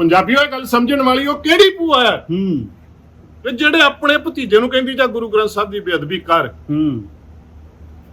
ਪੰਜਾਬੀਓ ਇਹ ਗੱਲ ਸਮਝਣ ਵਾਲੀ ਉਹ ਕਿਹੜੀ ਭੂਆ ਹੈ? ਹੂੰ। ਵੀ ਜਿਹੜੇ ਆਪਣੇ ਭਤੀਜੇ ਨੂੰ ਕਹਿੰਦੀ ਜਾਂ ਗੁਰੂ ਗ੍ਰੰਥ ਸਾਹਿਬ ਦੀ ਬੇਅਦਬੀ ਕਰ ਹੂੰ।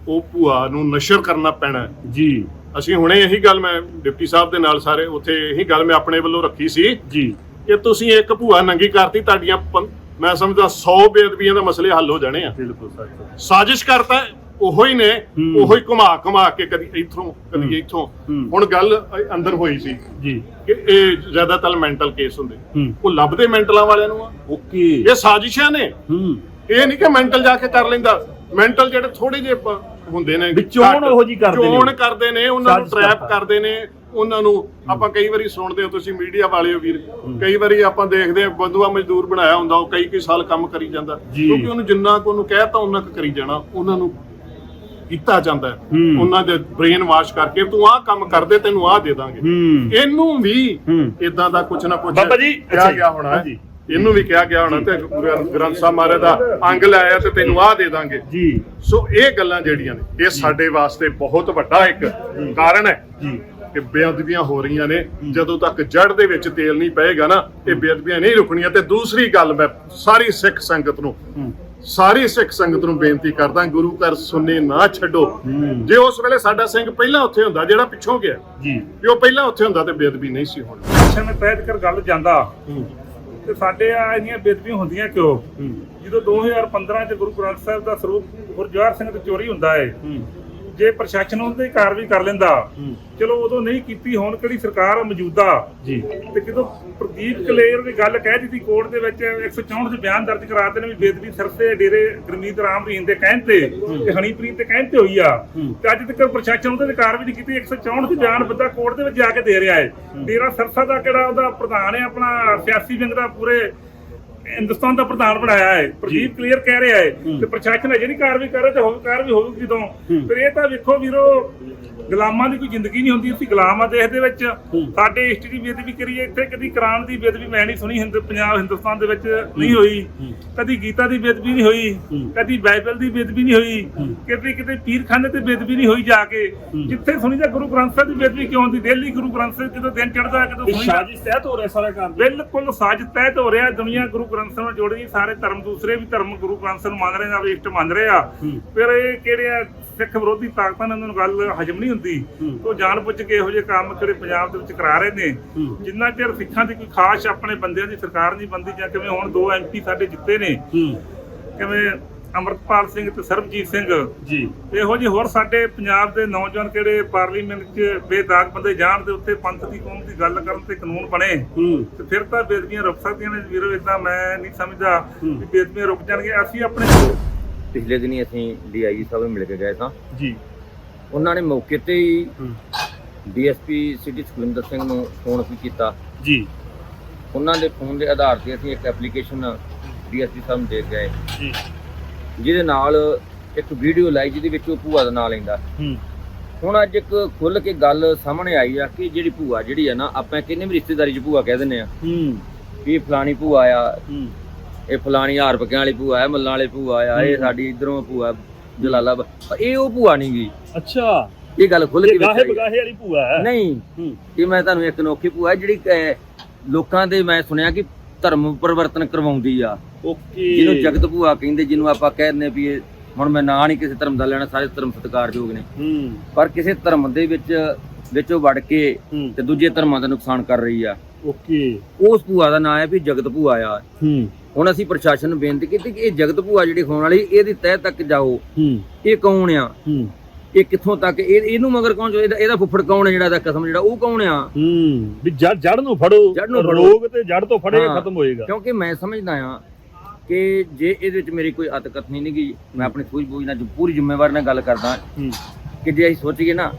ਉਹ ਭੂਆ ਨੂੰ ਨਸ਼ਰ ਕਰਨਾ ਪੈਣਾ ਹੈ। ਜੀ। ਅਸੀਂ ਹੁਣੇ ਇਹੀ ਗੱਲ ਮੈਂ ਡਿਪਟੀ ਸਾਹਿਬ ਦੇ ਨਾਲ ਸਾਰੇ ਉੱਥੇ ਇਹੀ ਗੱਲ ਮੈਂ ਆਪਣੇ ਵੱਲੋਂ ਰੱਖੀ ਸੀ ਜੀ। ਕਿ ਤੁਸੀਂ ਇੱਕ ਭੂਆ ਨੰਗੀ ਕਰਤੀ ਤੁਹਾਡੀਆਂ ਪੰ- ਮੈਂ ਸਮਝਦਾ 100 ਬੇਅਦਬੀਆਂ ਦਾ ਮਸਲੇ ਹੱਲ ਹੋ ਜਾਣੇ ਆ। ਬਿਲਕੁਲ ਸੱਚ ਸਾਜ਼ਿਸ਼ ਕਰਤਾ ਉਹੋ ਹੀ। ਨੇ। ਉਹੋ ਹੀ ਘੁਮਾ ਘੁਮਾ ਕੇ ਕਦੀ ਇੱਥੋਂ। ਕਦੀ ਇੱਥੋਂ। ਹੁਣ ਗੱਲ ਅੰਦਰ ਹੋਈ ਸੀ ਜੀ। ਕਿ ਇਹ ਜ਼ਿਆਦਾਤਰ ਮੈਂਟਲ ਕੇਸ ਹੁੰਦੇ। ਉਹ ਲੱਭਦੇ ਮੈਂਟਲਾਂ ਵਾਲਿਆਂ ਨੂੰ ਆ। ਓਕੇ। ਇਹ ਸਾਜ਼ਿਸ਼ਾਂ ਨੇ। ਇਹ ਨਹੀਂ ਕਿ ਮੈਂਟਲ ਜਾ ਕੇ ਕਰ ਲੈਂਦਾ। ਮੈਂਟਲ ਜਿਹੜੇ ਥੋੜੇ ਪ- ਹੁੰਦੇ ਨੇ। ਚੋਣ ਉਹੋ ਜਿਹੀ ਕਰਦੇ ਨੇ। ਚੋਣ ਕਰਦੇ ਨੇ ਉਹਨਾਂ ਨੂੰ ਟਰੈਪ। ਕਰਦੇ ਨੇ ਉਹਨਾਂ ਨੂੰ ਆਪਾਂ ਕਈ ਵਾਰੀ ਸੁਣਦੇ ਹੋ ਤੁਸੀਂ ਮੀਡੀਆ ਵਾਲਿਓ ਵੀਰ ਕਈ ਵਾਰੀ ਆਪਾਂ ਦੇਖਦੇ ਆ ਬੰਦੂਆ ਮਜ਼ਦੂਰ ਬਣਾਇਆ ਹੁੰਦਾ ਉਹ ਕਈ ਕਈ ਸਾਲ ਕੰਮ ਕਰੀ ਜਾਂਦਾ। ਜੀ। ਕਿਉਂਕਿ ਉਹਨੂੰ ਜਿੰਨਾ ਕੁ ਉਹਨੂੰ ਕਹਿਤਾ ਉਹਨਾਂ ਕੁ ਕਰੀ ਜਾਣਾ ਉਹਨਾਂ ਨੂੰ ਕੀਤਾ ਜਾਂਦਾ ਹੈ। ਉਹਨਾਂ ਦੇ ਬ੍ਰੇਨ ਵਾਸ਼ ਕਰਕੇ ਤੂੰ ਆਹ ਕੰਮ ਕਰਦੇ ਤੈਨੂੰ ਆਹ ਦੇ ਦਾਂਗੇ। ਇਹਨੂੰ ਵੀ। ਇਦਾਂ ਦਾ ਕੁਝ ਨਾ ਕੁਝ ਬਾਬਾ ਜੀ, ਕਿਹਾ ਅੱਛਾ ਗਿਆ ਹੋਣਾ ਹੈ। ਹਾਂਜੀ। ਇਹਨੂੰ ਵੀ ਕਿਹਾ ਗਿਆ ਹੋਣਾ ਤੇ ਗ੍ਰੰ- ਗ੍ਰੰਥ ਸਾਹਿਬ ਮਹਾਰਾਜ ਦਾ ਅੰਗ ਲਾਇਆ ਤੇ ਤੈਨੂੰ ਆਹ ਦੇ ਦਾਂਗੇ। ਜੀ। ਸੋ ਇਹ ਗੱਲਾਂ ਜਿਹੜੀਆਂ ਨੇ ਇਹ ਸਾਡੇ ਵਾਸਤੇ ਬਹੁਤ ਵੱਡਾ ਇੱਕ ਕਾਰਨ ਹੈ। ਜੀ। ਕਿ ਬੇਅਦਬੀਆਂ ਹੋ ਰਹੀਆਂ ਨੇ। ਜਦੋਂ ਤੱਕ ਜੜ ਦੇ ਵਿੱਚ ਤੇਲ ਨਹੀਂ ਪਏਗਾ ਨਾ ਇਹ ਬੇਅਦਬੀਆਂ ਨਹੀਂ ਰੁਕਣੀਆਂ। ਤੇ ਦੂਸਰੀ ਗੱਲ ਮੈਂ ਸਾਰੀ ਸਿੱਖ ਸੰਗਤ ਨੂੰ ਸਾਰੀ ਸਿੱਖ ਸੰਗਤ ਨੂੰ ਬੇਨਤੀ ਕਰਦਾ ਗੁਰੂ ਘਰ ਸੁਣਨੇ ਨਾ ਛੱਡੋ। ਜੇ ਉਸ ਵੇਲੇ ਸਾਡਾ ਸਿੰਘ ਪਹਿਲਾਂ ਉੱਥੇ ਹੁੰਦਾ ਜਿਹੜਾ ਪਿੱਛੋਂ ਗਿਆ ਜੀ। ਜੇ ਉਹ ਪਹਿਲਾਂ ਉੱਥੇ ਹੁੰਦਾ ਤੇ ਬੇਅਦਬੀ ਨਹੀਂ ਸੀ ਹੋਣੀ। ਐਕਸ਼ਨ ਵਿੱਚ ਤਹਿਤ ਕਰ ਗੱਲ ਜਾਂਦਾ। ਤੇ ਸਾਡੇ ਆ ਇੰਨੀਆਂ ਬੇਦਬੀਆਂ ਹੁੰਦੀਆਂ ਕਿਉਂ? ਜਦੋਂ 2015 ਚ ਗੁਰੂ ਗ੍ਰੰਥ ਸਾਹਿਬ ਦਾ ਸਰੂਪ ਗੁਰਜਵਾਰ ਸਿੰਘ ਤੇ ਚੋਰੀ ਹੁੰਦਾ ਹੂੰ। ਜੇ ਪ੍ਰਸ਼ਾਸਨ ਉਹਦੇ ਕਾਰਵਾਈ ਕਰ ਲੈਂਦਾ ਚਲੋ ਉਦੋਂ ਨਹੀਂ ਕੀਤੀ ਹੁਣ ਕਿਹੜੀ ਸਰਕਾਰ ਆ ਮੌਜੂਦਾ। ਜੀ। ਤੇ ਜਦੋਂ ਪ੍ਰਦੀਪ ਕਲੇਰ ਦੀ ਗੱਲ ਕਹਿ ਦਿੱਤੀ ਕੋਰਟ ਦੇ ਵਿੱਚ 164 ਦੇ ਬਿਆਨ ਦਰਜ ਕਰਾਤੇ ਨੇ ਵੀ ਬੇਦਬੀ ਸਰਸੇ ਡੇਰੇ ਗੁਰਮੀਤ ਰਾਮ ਰਹੀਮ ਦੇ ਕਹਿਣ ਤੇ ਤੇ ਹਣੀਪ੍ਰੀਤ ਦੇ ਕਹਿਣ ਤੇ ਹੋਈ ਆ। ਤੇ ਅੱਜ ਤੱਕ ਪ੍ਰਸ਼ਾਸਨ ਉਹਦੇ ਕਾਰਵਾਈ ਨਹੀਂ ਕੀਤੀ 164 ਦੇ ਬਿਆਨ ਬੰਦਾ ਕੋਰਟ ਦੇ ਵਿੱਚ ਜਾ ਕੇ ਦੇ ਰਿਹਾ ਹੈ। ਡੇਰਾ ਸਰਸਾ ਦਾ ਕਿਹੜਾ ਉਹਦਾ ਪ੍ਰਧਾਨ ਹੈ ਆਪਣਾ ਸਿਆਸੀ ਵਿੰਗ ਦਾ ਪੂਰੇ ਹਿੰਦੁਸਤਾਨ ਦਾ ਪ੍ਰਧਾਨ ਬਣਾਇਆ ਹੈ ਪ੍ਰਦੀਪ ਕਲੀਅਰ ਕਹਿ ਰਿਹਾ ਹੈ ਤੇ ਪ੍ਰਸ਼ਾਸਨ ਅਜੇ ਨਹੀਂ ਕਾਰਵਾਈ ਕਰ ਰਿਹਾ ਤੇ ਹੋਵੇ ਕਾਰਵਾਈ ਹੋਊਗੀ ਜਦੋਂ। ਫਿਰ ਇਹ ਤਾਂ ਵੇਖੋ ਵੀਰੋ ਗੁਲਾਮਾਂ ਦੀ ਕੋਈ ਜ਼ਿੰਦਗੀ ਨਹੀਂ ਹੁੰਦੀ ਅਸੀਂ ਗੁਲਾਮ ਆ ਦੇਸ਼ ਦੇ ਵਿੱਚ। ਸਾਡੇ ਇਸ਼ਟ ਦੀ ਬੇਦਬੀ ਕਰੀਏ ਇੱਥੇ ਕਦੀ ਕੁਰਾਨ ਦੀ ਬੇਦਬੀ ਮੈਂ ਨਹੀਂ ਸੁਣੀ ਹਿੰਦ ਪੰਜਾਬ ਹਿੰਦੁਸਤਾਨ ਦੇ ਵਿੱਚ ਨਹੀਂ ਹੋਈ। ਕਦੀ ਗੀਤਾ ਦੀ ਬੇਦਬੀ ਨਹੀਂ ਹੋਈ ਕਦੀ ਬਾਈਬਲ ਦੀ ਬੇਦਬੀ ਨਹੀਂ ਹੋਈ ਕਿਤੇ ਕਿਤੇ ਪੀਰਖਾਨੇ ਤੇ ਬੇਦਬੀ ਨਹੀਂ ਹੋਈ ਜਾ ਕੇ। ਜਿੱਥੇ ਸੁਣੀ ਜਾ ਗੁਰੂ ਗ੍ਰੰਥ ਸਾਹਿਬ ਦੀ ਬੇਦਬੀ ਕਿਉਂ ਹੁੰਦੀ? ਦਿੱਲੀ ਗੁਰੂ ਗ੍ਰੰਥ ਸਾਹਿਬ ਜਦੋਂ ਦਿਨ ਚੜਦਾ ਸੁਣੀ ਜਾ ਸਾਜ਼ਿਸ਼ ਤਹਿਤ ਹੋ ਰਿਹਾ ਸਾਰਾ ਕੰਮ। ਬਿਲਕੁਲ ਸੱਚ ਤਹਿਤ ਹੋ ਰਿਹਾ ਦੁਨੀਆ ਗੁਰੂ ਗ੍ਰੰਥ ਸਾਹਿਬ ਨਾਲ ਜੁੜ ਗਈ ਸਾਰੇ ਧਰਮ ਦੂਸਰੇ ਵੀ ਧਰਮ ਗੁਰੂ ਗ੍ਰੰਥ ਸਾਹਿਬ ਨੂੰ ਮੰਨ ਰਹੇ ਨੇ ਆਪਣੇ ਇਸ਼ਟ ਮੰਨ ਰਹੇ ਆ। ਫਿਰ ਇਹ ਕਿਹੜੇ ਆ? ਸਿੱਖ ਵਿਰੋਧੀ ਤਾਕਤਾਂ ਨੇ ਉਹਨਾਂ ਨੂੰ ਗੱਲ ਹਜਮ ਨਹੀਂ ਹੁੰਦੀ। ਉਹ ਜਾਣ ਬੁੱਝ ਕੇ ਇਹੋ ਜਿਹੇ ਕੰਮ ਕਿਹੜੇ ਪੰਜਾਬ ਦੇ ਵਿੱਚ ਕਰਾ ਰਹੇ ਨੇ। ਜਿੰਨਾ ਚਿਰ ਸਿੱਖਾਂ ਦੀ ਕੋਈ ਖਾਸ ਆਪਣੇ ਬੰਦਿਆਂ ਦੀ ਸਰਕਾਰ ਨਹੀਂ ਬੰਦੀ ਜਾਂ ਕਿਵੇਂ ਹੁਣ ਦੋ ਐਮਪੀ ਸਾਡੇ ਜਿੱਤੇ ਨੇ। ਕਿਵੇਂ ਅਮਰਪਾਲ ਸਿੰਘ ਤੇ ਸਰਬਜੀਤ ਸਿੰਘ। ਜੀ। ਇਹੋ ਜਿਹੇ ਹੋਰ ਸਾਡੇ ਪੰਜਾਬ ਦੇ ਨੌਜਵਾਨ ਕਿਹੜੇ ਪਾਰਲੀਮੈਂਟ 'ਚ ਬੇਦਾਗ ਬੰਦੇ ਜਾਣ ਦੇ ਉੱਤੇ ਪੰਥ ਦੀ ਕੌਮ ਦੀ ਗੱਲ ਕਰਨ ਤੇ ਕਾਨੂੰਨ ਬਣੇ। ਤੇ ਫਿਰ ਤਾਂ ਬੇਦਬੀਆਂ ਰੁਕ ਸਕਦੀਆਂ ਨੇ। ਵੀਰੋ ਇਦਾਂ ਮੈਂ ਨਹੀਂ ਸਮਝਦਾ ਹੂੰ। ਵੀ ਬੇਦਬੀਆਂ ਰੁਕ ਜਾਣਗੀਆਂ। ਅਸੀਂ ਆਪਣੇ ਪਿਛਲੇ ਦਿਨੀ ਅਸੀਂ ਡੀਆਈਜੀ ਸਾਹਿਬ ਨੂੰ ਮਿਲ ਕੇ ਗਏ ਤਾਂ ਜੀ। ਉਹਨਾਂ ਨੇ ਮੌਕੇ ਤੇ ਹੀ। ਡੀਐਸਪੀ ਸਿਟੀ ਸੁਖਵਿੰਦਰ ਸਿੰਘ ਨੂੰ ਫੋਨ ਵੀ ਕੀਤਾ। ਜੀ। ਉਹਨਾਂ ਦੇ ਫੋਨ ਦੇ ਆਧਾਰ ਤੇ ਅਸੀਂ ਇੱਕ ਐਪਲੀਕੇਸ਼ਨ ਡੀਐਸਪੀ ਸਾਹਿਬ ਨੂੰ ਦੇ ਕੇ ਗਏ ਜੀ। ਜਿਹਦੇ ਨਾਲ ਇੱਕ ਵੀਡੀਓ ਲਾਈ ਜਿਹਦੇ ਵਿੱਚ ਉਹ ਭੂਆ ਦਾ ਨਾਂ ਲੈਂਦਾ। ਹੂੰ। ਹੁਣ ਅੱਜ ਇੱਕ ਖੁੱਲ ਕੇ ਗੱਲ ਸਾਹਮਣੇ ਆਈ ਆ ਕਿ ਜਿਹੜੀ ਭੂਆ ਜਿਹੜੀ ਆ ਨਾ ਆਪਾਂ ਕਿੰਨੇ ਵੀ ਰਿਸ਼ਤੇਦਾਰੀ 'ਚ ਭੂਆ ਕਹਿ ਦਿੰਦੇ ਆ। ਹੂੰ। ਵੀ ਇਹ ਫਲਾਣੀ ਭੂਆ ਆ। ਹੂੰ। ਇਹ ਫਲਾਣੀ ਹਾਰ ਪੱਕਿਆਂ ਵਾਲੀ ਭੂਆ ਆ ਮੱਲਾਂ ਵਾਲੀ ਭੂਆ ਆ ਇਹ ਹੂੰ। ਸਾਡੀ ਇਧਰੋਂ ਭੂਆ ਜਲਾਲਾਬਾਦ ਪਰ ਇਹ ਉਹ ਭੂਆ ਨਹੀਂ ਗਈ ਅੱਛਾ। ਇਹ ਗੱਲ ਖੁੱਲ ਕੇ ਗਾਹੇ। ਬਗਾਹੇ ਵਾਲੀ ਭੂਆ ਹੈ। ਨਹੀਂ ਹੂੰ। ਇਹ ਮੈਂ ਤੁਹਾਨੂੰ ਇੱਕ ਅਨੋਖੀ ਭੂਆ ਹੈ ਜਿਹੜੀ ਲੋਕਾਂ ਦੇ ਮੈਂ ਸੁਣਿਆ ਕਿ ਧਰਮ ਪਰਿਵਰਤਨ ਕਰਵਾਉਂਦੀ ਆ। ਓਕੇ। ਜਿਹਨੂੰ ਜਗਤ ਭੂਆ ਕਹਿੰਦੇ ਜਿਹਨੂੰ ਆਪਾਂ ਕਹਿੰਦੇ ਵੀ ਇਹ ਹੁਣ ਮੈਂ ਨਾਂ ਨਹੀਂ ਕਿਸੇ ਧਰਮ ਦਾ ਲੈਣਾ ਸਾਰੇ ਧਰਮ ਸਤਿਕਾਰਯੋਗ ਨੇ। ਹੂੰ। ਪਰ ਕਿਸੇ ਧਰਮ ਦੇ ਵਿੱਚ ਵਿੱਚੋਂ ਵੜ ਕੇ ਹੂੰ। ਤੇ ਦੂਜੇ ਧਰਮਾਂ ਦਾ ਨੁਕਸਾਨ ਕਰ ਰਹੀ ਆ। ਓਕੇ। ਉਸ ਭੂਆ ਦਾ ਨਾਂ ਹੈ ਵੀ ਜਗਤ ਭੂਆ ਆ। ਹੂੰ। ਹੁਣ ਅਸੀਂ ਪ੍ਰਸ਼ਾਸਨ ਨੂੰ ਬੇਨਤੀ ਕੀਤੀ ਕਿ ਇਹ ਜਗਤ ਭੂਆ ਜਿਹੜੀ ਹੋਣ ਵਾਲੀ ਇਹਦੀ ਤਹਿ ਤੱਕ ਜਾਓ। ਹੂੰ। ਇਹ ਕੌਣ ਆ? ਹੂੰ। ਇਹ ਕਿੱਥੋਂ ਤੱਕ? ਇਹ ਇਹਨੂੰ ਮਗਰ ਕੌਣ ਜੋ ਇਹਦਾ ਫੁੱਫੜ ਕੌਣ ਹੈ ਜਿਹੜਾ ਦਾ ਕਸਮ ਜਿਹੜਾ ਉਹ ਕੌਣ ਆ? ਹੂੰ। ਵੀ ਜੜ ਜੜ ਨੂੰ ਫੜੋ। ਜੜ੍ਹ ਨੂੰ ਫੜੋ। ਰੋਗ ਤੇ ਜੜ ਤੋਂ ਫੜੇਗਾ ਹਾਂ। ਖਤਮ ਹੋਏਗਾ। ਕਿਉਂਕਿ ਮੈਂ ਸਮਝਦਾ ਆ ਕਿ ਜੇ ਇਹਦੇ ਵਿੱਚ ਮੇਰੀ ਕੋਈ ਅਤਕਤ ਨਹੀਂ ਨਿਗੀ ਮੈਂ ਆਪਣੀ ਸੂਝ ਬੂਝ ਨਾਲ ਜੋ ਪੂਰੀ ਜ਼ਿੰਮੇਵਾਰੀ ਨਾਲ ਗੱਲ ਕਰਦਾ ਹੂੰ। ਕਿ ਜੇ ਅਸੀਂ ਸੋਚੀਏ ਨਾ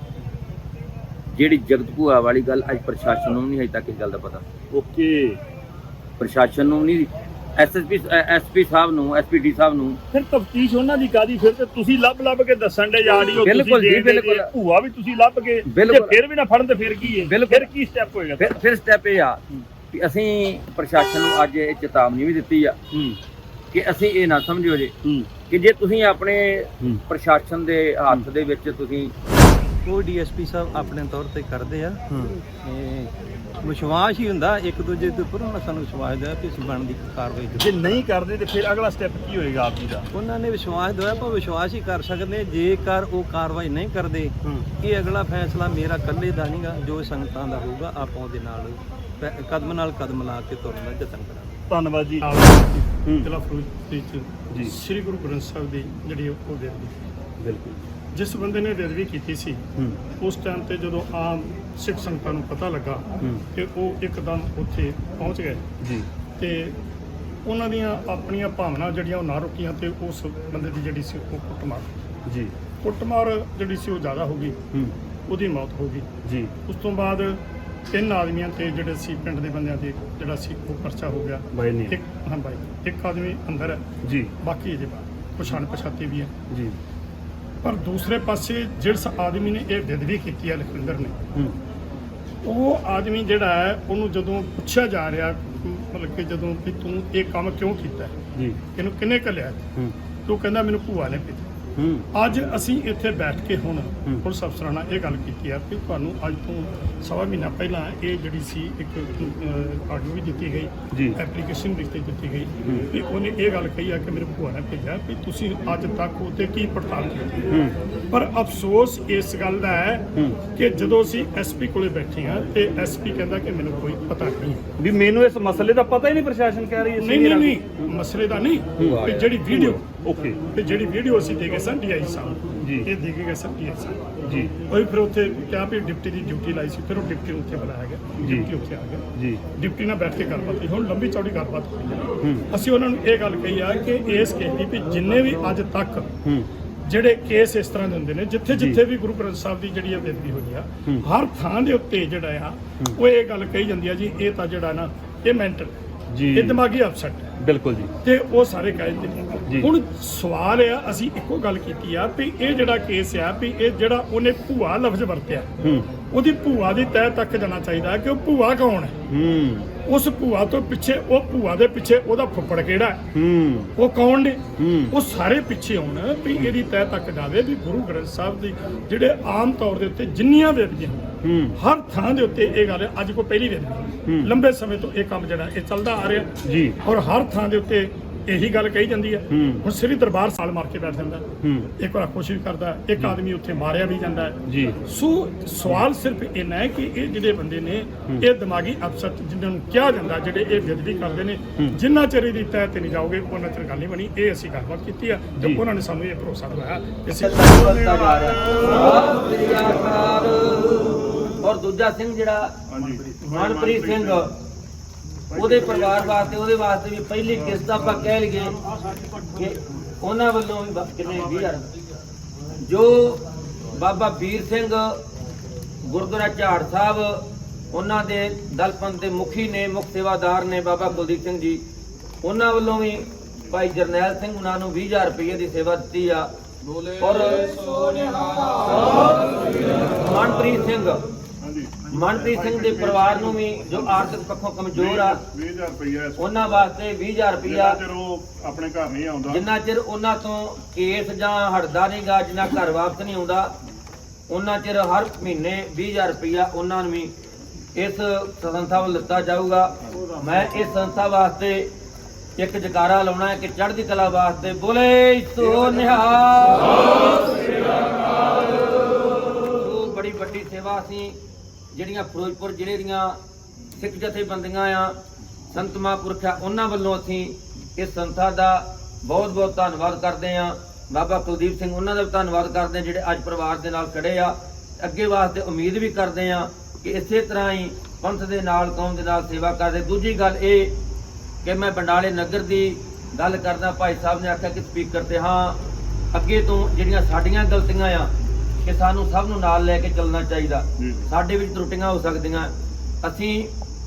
ਜਿਹੜੀ ਜਗਤ ਭੂਆ ਵਾਲੀ ਗੱਲ ਅੱਜ ਪ੍ਰਸ਼ਾਸਨ ਨੂੰ ਨਹੀਂ ਅਜੇ ਤੱਕ ਇਸ ਗੱਲ ਦਾ ਪਤਾ। ਓਕੇ। ਪ੍ਰਸ਼ਾਸਨ ਨੂੰ ਨਹੀਂ ਐਸਐਸਪੀ ਐਸਪੀ ਸਾਹਿਬ ਨੂੰ ਐਸਪੀਡੀ ਸਾਹਿਬ ਨੂੰ। ਫਿਰ ਤਫਤੀਸ਼ ਉਹਨਾਂ ਦੀ ਕਾਦੀ ਫਿਰ ਤੇ ਤੁਸੀਂ ਲੱਭ ਲੱਭ ਕੇ ਦੱਸਣ ਦੇ ਆਡੀਓ ਬਿਲਕੁਲ ਜੀ, ਬਿਲਕੁਲ। ਭੂਆ ਵੀ ਤੁਸੀਂ ਲੱਭ ਕੇ ਜੇ। ਫਿਰ ਵੀ ਨਾ ਫੜਨ ਤੇ ਫਿਰ ਕੀ ਹੈ। ਫਿਰ ਕੀ ਸਟੈਪ ਹੋਏਗਾ? ਫਿਰ ਫਿਰ ਸਟੈਪ ਇਹ ਆ ਕਿ ਅਸੀਂ ਪ੍ਰਸ਼ਾਸਨ ਨੂੰ ਅੱਜ ਇਹ ਚੇਤਾਵਨੀ ਵੀ ਦਿੱਤੀ ਆ ਕਿ ਅਸੀਂ ਇਹ ਨਾ ਸਮਝਿਓ ਜੇ ਕਿ ਜੇ ਤੁਸੀਂ ਆਪਣੇ। ਪ੍ਰਸ਼ਾਸਨ ਦੇ ਹੱਥ ਦੇ ਵਿੱਚ ਤੁਸੀਂ ਉਹ ਡੀਐਸਪੀ ਸਾਹਿਬ ਆਪਣੇ ਤੌਰ ਤੇ ਕਰਦੇ ਆ। ਤੇ ਵਿਸ਼ਵਾਸ ਹੀ ਹੁੰਦਾ ਇੱਕ ਦੂਜੇ ਦੇ ਉੱਪਰ ਉਹਨਾਂ ਸਾਨੂੰ ਵਿਸ਼ਵਾਸ ਦਿਆ ਕਿ ਅਸੀਂ ਬਣਦੀ ਕਾਰਵਾਈ ਜੇ ਨਹੀਂ ਕਰਦੇ ਤੇ ਫਿਰ ਅਗਲਾ ਸਟੈਪ ਕੀ ਹੋਏਗਾ ਆਪ ਜੀ ਦਾ? ਉਹਨਾਂ ਨੇ ਵਿਸ਼ਵਾਸ ਦਿਵਾਇਆ ਪਰ ਵਿਸ਼ਵਾਸ ਹੀ ਕਰ ਸਕਦੇ ਜੇਕਰ ਉਹ ਕਾਰਵਾਈ ਨਹੀਂ ਕਰਦੇ ਇਹ ਅਗਲਾ ਫੈਸਲਾ ਮੇਰਾ ਇਕੱਲੇ ਦਾ ਨਹੀਂਗਾ ਜੋ ਸੰਗਤਾਂ ਦਾ ਹੋਊਗਾ ਆਪਾਂ ਉਹਦੇ ਨਾਲ ਪੈ- ਕਦਮ ਨਾਲ ਕਦਮ ਲਾ ਕੇ ਤੁਰਨ ਦਾ ਯਤਨ ਕਰਾਂਗੇ। ਧੰਨਵਾਦ ਜੀ। ਜ਼ਿਲ੍ਹਾ ਫਿਰੋਜ਼ਪੁਰ ਜੀ। ਸ੍ਰੀ ਗੁਰੂ ਗ੍ਰੰਥ ਸਾਹਿਬ ਦੀ ਜਿਹੜੀ ਉਹ ਬੇਦਬੀ ਬਿਲਕੁਲ। ਜਿਸ ਬੰਦੇ ਨੇ ਬੇਦਬੀ ਕੀਤੀ ਸੀ ਉਸ ਟਾਈਮ ਤੇ ਜਦੋਂ ਆਮ ਸਿੱਖ ਸੰਗਤਾਂ ਨੂੰ ਪਤਾ ਲੱਗਾ ਕਿ ਉਹ ਇੱਕਦਮ ਉੱਥੇ ਪਹੁੰਚ ਗਏ। ਜੀ। ਤੇ ਉਹਨਾਂ ਦੀਆਂ ਆਪਣੀਆਂ ਭਾਵਨਾ ਜਿਹੜੀਆਂ ਉਹ ਨਾ ਰੁਕੀਆਂ ਤੇ ਉਸ ਬੰਦੇ ਦੀ ਜਿਹੜੀ ਸੀ ਉਹ ਕੁੱਟਮਾਰ। ਜੀ। ਕੁੱਟਮਾਰ ਜਿਹੜੀ ਸੀ ਉਹ ਜ਼ਿਆਦਾ ਹੋ ਗਈ। ਉਹਦੀ ਮੌਤ ਹੋ ਗਈ। ਜੀ। ਉਸ ਤੋਂ ਬਾਅਦ ਤਿੰਨ ਆਦਮੀਆਂ ਤੇ ਜਿਹੜੇ ਸੀ ਪਿੰਡ ਦੇ ਬੰਦਿਆਂ ਤੇ ਜਿਹੜਾ ਸੀ ਉਹ ਪਰਚਾ ਹੋ ਗਿਆ। ਬਾਈ ਨੇ। ਇੱਕ ਹਾਂ ਬਾਈ ਇੱਕ ਆਦਮੀ ਅੰਦਰ ਹੈ। ਜੀ। ਬਾਕੀ ਅਜੇ ਬਾਹਰ ਕੁਛ ਅਣਪਛਾਤੇ ਵੀ ਹੈ। ਜੀ। ਪਰ ਦੂਸਰੇ ਪਾਸੇ ਜਿਸ ਆਦਮੀ ਨੇ ਇਹ ਬੇਦਬੀ ਕੀਤੀ ਹੈ ਲਖਵਿੰਦਰ ਨੇ ਉਹ ਆਦਮੀ ਜਿਹੜਾ ਹੈ ਉਹਨੂੰ ਜਦੋਂ ਪੁੱਛਿਆ ਜਾ ਰਿਹਾ ਮਤਲਬ ਕਿ ਜਦੋਂ ਕਿ ਤੂੰ ਇਹ ਕੰਮ ਕਿਉਂ ਕੀਤਾ? ਜੀ। ਇਹਨੂੰ ਕਿੰਨੇ ਕੱਲਿਆ ਤੂੰ ਕਹਿੰਦਾ ਮੈਨੂੰ ਭੂਆ ਨੇ ਭੇਜਿਆ। ਅੱਜ ਅਸੀਂ ਇੱਥੇ ਬੈਠ ਕੇ ਹੁਣ। ਪੁਲਿਸ ਅਫਸਰਾਂ ਨਾਲ ਇਹ ਗੱਲ ਕੀਤੀ ਹੈ ਕਿ ਤੁਹਾਨੂੰ ਅੱਜ ਤੋਂ ਸਵਾ ਮਹੀਨਾ ਪਹਿਲਾਂ ਇਹ ਜਿਹੜੀ ਸੀ ਇੱਕ ਆਡੀਓ ਵੀ ਦਿੱਤੀ। ਗਈ ਐਪਲੀਕੇਸ਼ਨ ਕੇ ਦਿੱਤੀ ਗਈ। ਵੀ ਉਹਨੇ ਇਹ ਗੱਲ ਕਹੀ ਹੈ ਕਿ ਮੇਰੇ ਭੂਆ ਨੇ ਭੇਜਿਆ ਵੀ ਤੁਸੀਂ ਅੱਜ ਤੱਕ ਉਹਤੇ ਕੀ ਪੜਤਾਲ ਕੀਤੀ ਪਰ ਅਫਸੋਸ ਇਸ ਗੱਲ ਦਾ ਹੈ। ਕਿ ਜਦੋਂ ਅਸੀਂ ਐਸਪੀ ਕੋਲੇ ਬੈਠੇ ਹਾਂ ਤੇ ਐਸਪੀ ਕਹਿੰਦਾ ਕਿ ਮੈਨੂੰ ਕੋਈ ਪਤਾ ਨਹੀਂ ਵੀ ਮੈਨੂੰ ਇਸ ਮਸਲੇ ਦਾ ਪਤਾ ਹੀ ਨਹੀਂ ਪ੍ਰਸ਼ਾਸਨ ਕਹਿ ਰਹੀ ਹੈ। ਨਹੀਂ ਨਹੀਂ ਨਹੀਂ ਮਸਲੇ ਦਾ ਨਹੀਂ ਵੀ ਜਿਹੜੀ ਵੀਡੀਓ ਓਕੇ। ਤੇ ਜਿਹੜੀ ਵੀਡੀਓ ਅਸੀਂ ਦੇ ਗਏ ਸਨ ਡੀਆਈ ਸਾਹਿਬ ਜੀ। ਇਹ ਦੇ ਕੇ ਗਏ ਸਨ ਡੀਆਈ ਸਾਹਿਬ। ਜੀ। ਉਹ ਫਿਰ ਉੱਥੇ ਕਿਹਾ ਵੀ ਡਿਪਟੀ ਦੀ ਡਿਊਟੀ ਲਾਈ ਸੀ ਫਿਰ ਉਹ ਡਿਪਟੀ ਨੂੰ ਉੱਥੇ ਬੁਲਾਇਆ ਗਿਆ ਜੀ। ਡਿਪਟੀ ਉੱਥੇ ਆ ਗਿਆ। ਜੀ। ਡਿਪਟੀ ਨਾਲ ਬੈਠ ਕੇ ਗੱਲਬਾਤ ਹੋਈ ਹੁਣ ਲੰਬੀ ਚੌੜੀ ਗੱਲਬਾਤ ਹੋਈ ਹੈ। ਅਸੀਂ ਉਹਨਾਂ ਨੂੰ ਇਹ ਗੱਲ ਕਹੀ ਆ ਕਿ ਇਸ ਕੇਸ ਦੀ ਵੀ ਜਿੰਨੇ ਵੀ ਅੱਜ ਤੱਕ ਹੂੰ। ਜਿਹੜੇ ਕੇਸ ਇਸ ਤਰ੍ਹਾਂ ਦੇ ਹੁੰਦੇ ਨੇ ਜਿੱਥੇ। ਜਿੱਥੇ ਵੀ ਗੁਰੂ ਗ੍ਰੰਥ ਸਾਹਿਬ ਦੀ ਜਿਹੜੀ ਇਹ ਬੇਦਬੀ ਹੋਈ ਆ। ਹਰ ਥਾਂ ਦੇ ਉੱਤੇ ਜਿਹੜਾ ਆ ਉਹ ਇਹ ਗੱਲ ਕਹੀ ਜਾਂਦੀ ਆ ਜੀ ਇਹ ਤਾਂ ਜਿਹੜਾ ਨਾ ਇਹ ਮੈਂਟਲ ਜੀ। ਇਹ ਦਿਮਾਗੀ ਅਪਸੈਟ। ਹੈ ਬਿਲਕੁਲ ਜੀ। ਤੇ ਉਹ ਸਾਰੇ ਕਹਿੰਦੇ ਜੀ। ਨੇ। ਹੁਣ ਸਵਾਲ ਆ ਅਸੀਂ ਇੱਕੋ ਗੱਲ ਕੀਤੀ ਆ ਵੀ ਇਹ ਜਿਹੜਾ ਕੇਸ ਆ ਵੀ ਇਹ ਜਿਹੜਾ ਉਹਨੇ ਭੂਆ ਲਫ਼ਜ਼ ਵਰਤਿਆ। ਉਹਦੀ ਭੂਆ ਦੀ ਤਹਿ ਤੱਕ ਜਾਣਾ ਚਾਹੀਦਾ ਕਿ ਉਹ ਭੂਆ ਕੌਣ ਹੈ? ਉਸ ਭੂਆ ਤੋਂ ਪਿੱਛੇ ਉਹ ਭੂਆ ਦੇ ਪਿੱਛੇ ਉਹਦਾ ਫੁੱਫੜ ਕਿਹੜਾ ਹੈ? ਉਹ ਕੌਣ ਨੇ। ਉਹ ਸਾਰੇ ਪਿੱਛੇ ਹੋਣ ਵੀ ਇਹਦੀ ਤਹਿ ਤੱਕ ਜਾਵੇ ਵੀ ਗੁਰੂ ਗ੍ਰੰਥ ਸਾਹਿਬ ਦੀ ਜਿਹੜੇ ਆਮ ਤੌਰ ਦੇ ਉੱਤੇ ਜਿੰਨੀਆਂ ਹੂੰ। ਹਰ ਥਾਂ ਦੇ ਉੱਤੇ ਇਹ ਗੱਲ ਅੱਜ ਕੋਈ ਪਹਿਲੀ ਨਹੀਂ। ਲੰਬੇ ਸਮੇਂ ਤੋਂ ਇਹ ਕੰਮ ਜਿਹੜਾ ਇਹ ਚੱਲਦਾ ਆ ਰਿਹਾ। ਜੀ। ਔਰ ਹਰ ਥਾਂ ਦੇ ਉੱਤੇ ਇਹੀ ਗੱਲ ਕਹੀ ਜਾਂਦੀ ਹੈ। ਹੁਣ ਸ੍ਰੀ ਦਰਬਾਰ ਸਾਲ ਮਾਰ ਕੇ ਬੈਠ ਜਾਂਦਾ। ਇੱਕ ਵਾਰ ਕੋਸ਼ਿਸ਼ ਕਰਦਾ ਇੱਕ ਆਦਮੀ ਉੱਥੇ ਮਾਰਿਆ ਵੀ ਜਾਂਦਾ। ਜੀ। ਸੋ ਸਵਾਲ ਸਿਰਫ ਇੰਨਾ ਹੈ ਕਿ ਇਹ ਜਿਹੜੇ ਬੰਦੇ ਨੇ ਇਹ ਦਿਮਾਗੀ ਅਫਸਰ ਜਿਨ੍ਹਾਂ ਨੂੰ ਕਿਹਾ ਜਾਂਦਾ ਜਿਹੜੇ ਇਹ ਬੇਦਬੀ ਕਰਦੇ ਨੇ ਜਿੰਨਾ ਚਿਰ ਇਹਦੀ ਤਹਿ ਤੇ ਨਹੀਂ ਜਾਓਗੇ ਉਹਨਾਂ ਚਿਰ ਗੱਲ ਨਹੀਂ ਬਣੀ। ਇਹ ਅਸੀਂ ਗੱਲਬਾਤ ਕੀਤੀ ਆ ਤੇ ਜੀ। ਉਹਨਾਂ ਨੇ ਸਾਨੂੰ ਇਹ ਭਰੋਸਾ ਦਿਵਾਇਆ। ਕਿ ਅਸੀਂ ਔਰ ਦੂਜਾ ਸਿੰਘ ਜਿਹੜਾ ਮਨਪ੍ਰੀਤ ਸਿੰਘ। ਉਹਦੇ ਪਰਿਵਾਰ ਵਾਸਤੇ ਉਹਦੇ ਵਾਸਤੇ ਵੀ ਪਹਿਲੀ ਕਿਸ਼ਤ ਆਪਾਂ ਕਹਿ ਲਈਏ ਕਿ ਉਹਨਾਂ ਵੱਲੋਂ ਵੀ ਕਿੰਨੇ 20000 ਜੋ ਬਾਬਾ ਵੀਰ ਸਿੰਘ ਗੁਰਦੁਆਰਾ ਝਾੜ ਸਾਹਿਬ ਉਹਨਾਂ ਦੇ ਦਲਪੰਥ ਦੇ ਮੁਖੀ ਨੇ ਮੁਖ ਸੇਵਾਦਾਰ ਨੇ ਬਾਬਾ ਕੁਲਦੀਪ ਸਿੰਘ ਜੀ ਉਹਨਾਂ ਵੱਲੋਂ ਵੀ ਭਾਈ ਜਰਨੈਲ ਸਿੰਘ ਉਹਨਾਂ ਨੂੰ 20000 ਰੁਪਏ ਦੀ ਸੇਵਾ ਦਿੱਤੀ ਆ। ਔਰ ਮਨਪ੍ਰੀਤ ਸਿੰਘ ਮਨਪ੍ਰੀਤ ਸਿੰਘ ਦੇ ਪਰਿਵਾਰ ਨੂੰ ਵੀ ਜੋ ਆਰਥਿਕ ਪੱਖੋਂ ਕਮਜ਼ੋਰ ਆ 20000 ਰੁਪਇਆ ਉਹਨਾਂ ਵਾਸਤੇ 20000 ਰੁਪਇਆ ਉਹ ਆਪਣੇ ਘਰ ਨਹੀਂ ਆਉਂਦਾ ਜਿੰਨਾ ਚਿਰ ਉਹਨਾਂ ਤੋਂ ਕੇਸ ਜਾਂ ਹਟਦਾ ਨਹੀਂਗਾ ਜਿੰਨਾ ਘਰ ਵਾਪਸ ਨਹੀਂ ਆਉਂਦਾ ਉਹਨਾਂ ਚਿਰ ਹਰ ਮਹੀਨੇ 20000 ਰੁਪਇਆ ਉਹਨਾਂ ਨੂੰ ਵੀ ਇਸ ਸੰਸਥਾ ਵੱਲ ਦਿੱਤਾ ਜਾਊਗਾ। ਮੈਂ ਇਸ ਸੰਸਥਾ ਵਾਸਤੇ ਇੱਕ ਜਕਾਰਾ ਲਾਉਣਾ ਹੈ ਕਿ ਚੜ੍ਹਦੀ ਕਲਾ ਵਾਸਤੇ ਬੋਲੇ ਸੋ ਨਿਹਾਲ। ਸੋ ਬੜੀ ਵੱਡੀ ਸੇਵਾ ਅਸੀਂ ਜਿਹੜੀਆਂ ਫਿਰੋਜ਼ਪੁਰ ਜ਼ਿਲ੍ਹੇ ਦੀਆਂ ਸਿੱਖ ਜਥੇਬੰਦੀਆਂ ਆ, ਸੰਤ ਮਹਾਂਪੁਰਖ ਆ, ਉਹਨਾਂ ਵੱਲੋਂ ਅਸੀਂ ਇਸ ਸੰਸਥਾ ਦਾ ਬਹੁਤ ਬਹੁਤ ਧੰਨਵਾਦ ਕਰਦੇ ਆ ਬਾਬਾ ਕੁਲਦੀਪ ਸਿੰਘ ਉਹਨਾਂ ਦਾ ਵੀ ਧੰਨਵਾਦ ਕਰਦੇ ਆ ਜਿਹੜੇ ਅੱਜ ਪਰਿਵਾਰ ਦੇ ਨਾਲ ਖੜੇ ਆ। ਅੱਗੇ ਵਾਸਤੇ ਉਮੀਦ ਵੀ ਕਰਦੇ ਆ ਕਿ ਇਸੇ ਤਰ੍ਹਾਂ ਹੀ ਪੰਥ ਦੇ ਨਾਲ, ਕੌਮ ਦੇ ਨਾਲ ਸੇਵਾ ਕਰਦੇ। ਦੂਜੀ ਗੱਲ ਇਹ ਕਿ ਮੈਂ ਬੰਡਾਲੇ ਨਗਰ ਦੀ ਗੱਲ ਕਰਦਾ, ਭਾਈ ਸਾਹਿਬ ਨੇ ਆਖਿਆ ਕਿ ਸਪੀਕਰ ਤੇ, ਹਾਂ, ਅੱਗੇ ਤੋਂ ਜਿਹੜੀਆਂ ਸਾਡੀਆਂ ਗਲਤੀਆਂ ਆ ਕਿ ਸਾਨੂੰ ਸਭ ਨੂੰ ਨਾਲ ਲੈ ਕੇ ਚੱਲਣਾ ਚਾਹੀਦਾ। ਸਾਡੇ ਵਿੱਚ ਤਰੁੱਟੀਆਂ ਹੋ ਸਕਦੀਆਂ। ਅਸੀਂ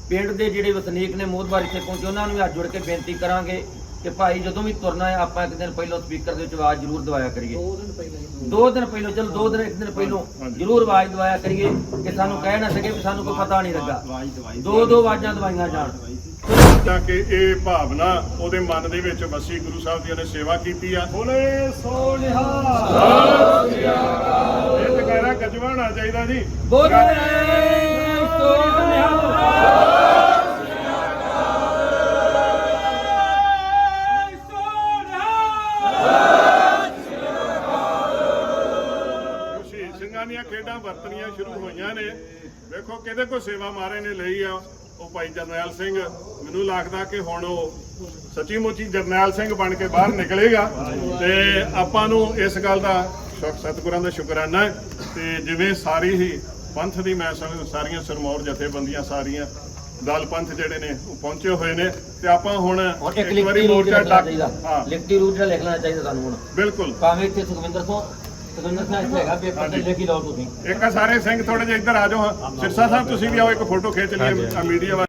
ਪਿੰਡ ਦੇ ਜਿਹੜੇ ਵਸਨੀਕ ਨੇ ਮੋਦਵਾਰ ਇੱਥੇ ਪਹੁੰਚੇ ਉਹਨਾਂ ਨੂੰ ਵੀ ਹੱਥ ਜੋੜ ਕੇ ਬੇਨਤੀ ਕਰਾਂਗੇ ਕਿ ਭਾਈ ਜਦੋਂ ਵੀ ਤੁਰਨਾ ਹੈ ਆਪਾਂ ਇੱਕ ਦਿਨ ਪਹਿਲਾਂ ਸਪੀਕਰ ਦੇ ਵਿੱਚ ਆਵਾਜ਼ ਜ਼ਰੂਰ ਦਵਾਇਆ ਕਰੀਏ। ਦੋ ਦਿਨ ਪਹਿਲਾਂ ਦੋ ਦਿਨ ਪਹਿਲਾਂ ਚਲੋ ਦੋ ਦਿਨ ਇੱਕ ਦਿਨ ਪਹਿਲਾਂ ਜ਼ਰੂਰ ਆਵਾਜ਼ ਦਵਾਇਆ ਕਰੀਏ ਕਿ ਸਾਨੂੰ ਕਹਿ ਨਾ ਸਕੇ ਵੀ ਸਾਨੂੰ ਕੋਈ ਪਤਾ ਨਹੀਂ ਲੱਗਾ। ਦੋ ਦੋ ਆਵਾਜ਼ਾਂ ਦਵਾਈਆਂ ਜਾਣ। ਤਾਂ ਕਿ ਇਹ ਭਾਵਨਾ ਉਹਦੇ ਮਨ ਦੇ ਵਿੱਚ ਵਸੀ ਗੁਰੂ ਸਾਹਿਬ ਦੀ ਉਹਨੇ ਸੇਵਾ ਕੀਤੀ ਆ। ਬੋਲੇ ਸੋ ਨਿਹਾਲ। ਇਹ ਚਾਹੀਦਾ ਜੀ। ਬੋਲੇ ਦੀਆਂ ਖੇਡਾਂ ਵਰਤਣੀਆਂ ਸ਼ੁਰੂ ਹੋਈਆਂ ਨੇ। ਵੇਖੋ ਕਿਹਦੇ ਕੋ ਸੇਵਾ ਮਾਰੇ ਨੇ ਲਈ ਆ। ਉਹ ਭਾਈ ਜਰਨੈਲ ਸਿੰਘ ਮੈਨੂੰ ਲੱਗਦਾ ਕਿ ਹੁਣ ਉਹ ਸੱਚੀ ਮੁੱਚੀ ਜਰਨੈਲ ਸਿੰਘ ਬਣ ਕੇ ਬਾਹਰ ਨਿਕਲੇਗਾ ਤੇ ਆਪਾਂ ਨੂੰ ਇਸ ਗੱਲ ਦਾ ਸਤਿਗੁਰਾਂ ਦਾ ਸ਼ੁਕਰਾਨਾ ਤੇ ਜਿਵੇਂ ਸਾਰੀ ਹੀ ਪੰਥ ਦੀ ਮੈਂ ਸਮਝ ਸਾਰੀਆਂ ਸਰਮੌਰ ਜਥੇਬੰਦੀਆਂ ਸਾਰੀਆਂ ਦਲ ਪੰਥ ਜਿਹੜੇ ਨੇ ਉਹ ਪਹੁੰਚੇ ਹੋਏ ਨੇ ਤੇ ਆਪਾਂ ਹੁਣ ਇੱਕ ਵਾਰੀ ਮੋਰਚਾ ਡੱਕ ਹਾਂ ਲਿਖਤੀ ਰੂਪ ਜਿਹੜਾ ਲਿਖਣਾ ਚਾਹੀਦਾ ਸਾਨੂੰ ਹੁਣ। ਬਿਲਕੁਲ। ਭਾਵੇਂ ਇੱਥੇ ਸੁਖਵਿੰਦਰ ਤੋਂ ਸੁਖਵਿੰਦਰ ਸਿੰਘ ਇੱਥੇ ਹੈਗਾ ਪੇਪਰ ਤੇ ਲਿਖ ਹੀ ਲਓ ਤੁਸੀਂ ਇੱਕ ਆ ਸਾਰੇ ਸਿੰਘ ਥੋੜੇ ਜਿਹਾ ਇੱਧਰ ਆ ਜਾਓ। ਸਿਰਸਾ ਸਾਹਿਬ ਤੁਸੀਂ ਵੀ ਆਓ ਇੱਕ ਫੋਟੋ ਖਿੱਚ ਲਈਏ ਮੀਡੀਆ